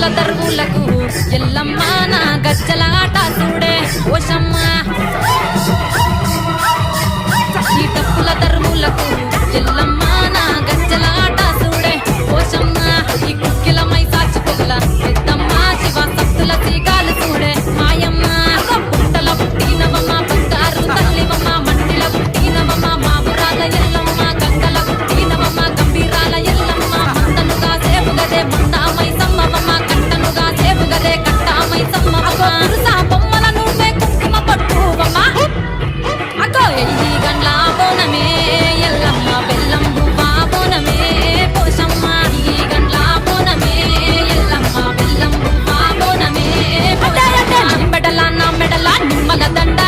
పుల తరువులకు ఎల్లమ్మ నా గజ్జలా మగదండ